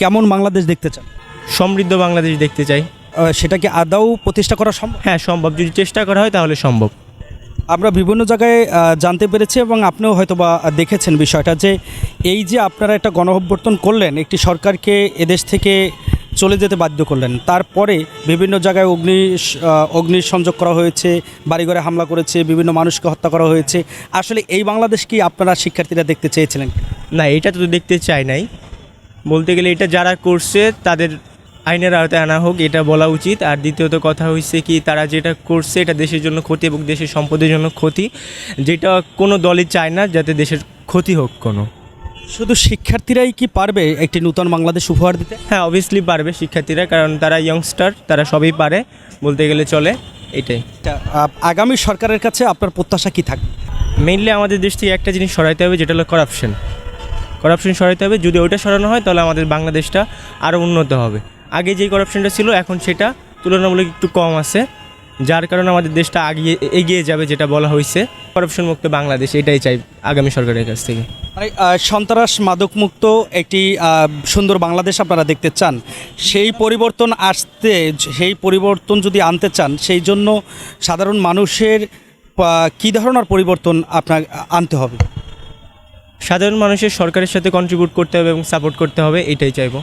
কেমন বাংলাদেশ দেখতে চান? সমৃদ্ধ বাংলাদেশ দেখতে চাই। আহ, সেটা কি আদৌ প্রতিষ্ঠা করা সম্ভব? হ্যাঁ সম্ভব। যদি চেষ্টা করা হয় তাহলে সম্ভব। আমরা বিভিন্ন জায়গায় জানতে পেরেছি এবং আপনিও হয়তো বা দেখেছেন বিষয়টা যে এই যে আপনারা একটা গণঅভ্যর্থন করলেন একটি সরকারকে এদেশ থেকে চলে যেতে বাধ্য করলেন তারপরে বিভিন্ন জায়গায় অগ্নি অগ্নি সংযোগ করা হয়েছে বাড়িঘরে হামলা করেছে বিভিন্ন মানুষকে হত্যা করা হয়েছে। আসলে এই বাংলাদেশ কি আপনারা শিক্ষার্থীরা দেখতে চেয়েছিলেন না এটা তো দেখতে চাই নাই। বলতে গেলে এটা যারা করছে তাদের আইনের আওতায় আনা হোক এটা বলা উচিত। আর দ্বিতীয়ত কথা হচ্ছে কি তারা যেটা করছে এটা দেশের জন্য ক্ষতি এবং দেশের সম্পদের জন্য ক্ষতি। যেটা কোনো দলই চায় না যাতে দেশের ক্ষতি হোক কোনো। শুধু শিক্ষার্থীরাই কি পারবে একটি নূতন বাংলাদেশ উপহার দিতে? হ্যাঁ অবভিয়াসলি পারবে শিক্ষার্থীরা কারণ তারা ইয়ংস্টার তারা সবই পারে। বলতে গেলে চলে এটাই। আগামী সরকারের কাছে আপনার প্রত্যাশা কি থাকবে? মেইনলি আমাদের দেশ থেকে একটা জিনিস সরাইতে হবে যেটা হলো করাপশন করাপশন সরাইতে হবে। যদি ওইটা সরানো হয়, তাহলে আমাদের বাংলাদেশটা আরও উন্নত হবে। আগে যেই করাপশনটা ছিল, এখন সেটা তুলনামূলক একটু কম আছে, যার কারণে আমাদের দেশটা আগিয়ে, এগিয়ে যাবে যেটা বলা হয়েছে। করাপশন মুক্ত বাংলাদেশ, এটাই চাই আগামী সরকারের কাছ থেকে। সন্ত্রাস মাদকমুক্ত একটি সুন্দর বাংলাদেশ আপনারা দেখতে চান। সেই পরিবর্তন আসতে, সেই পরিবর্তন যদি আনতে চান, সেই জন্য সাধারণ মানুষের কী ধরনের পরিবর্তন আপনার আনতে হবে? সাধারণ মানুষের সরকারের সাথে কন্ট্রিবিউট করতে হবে এবং সাপোর্ট করতে হবে এটাই চাইব।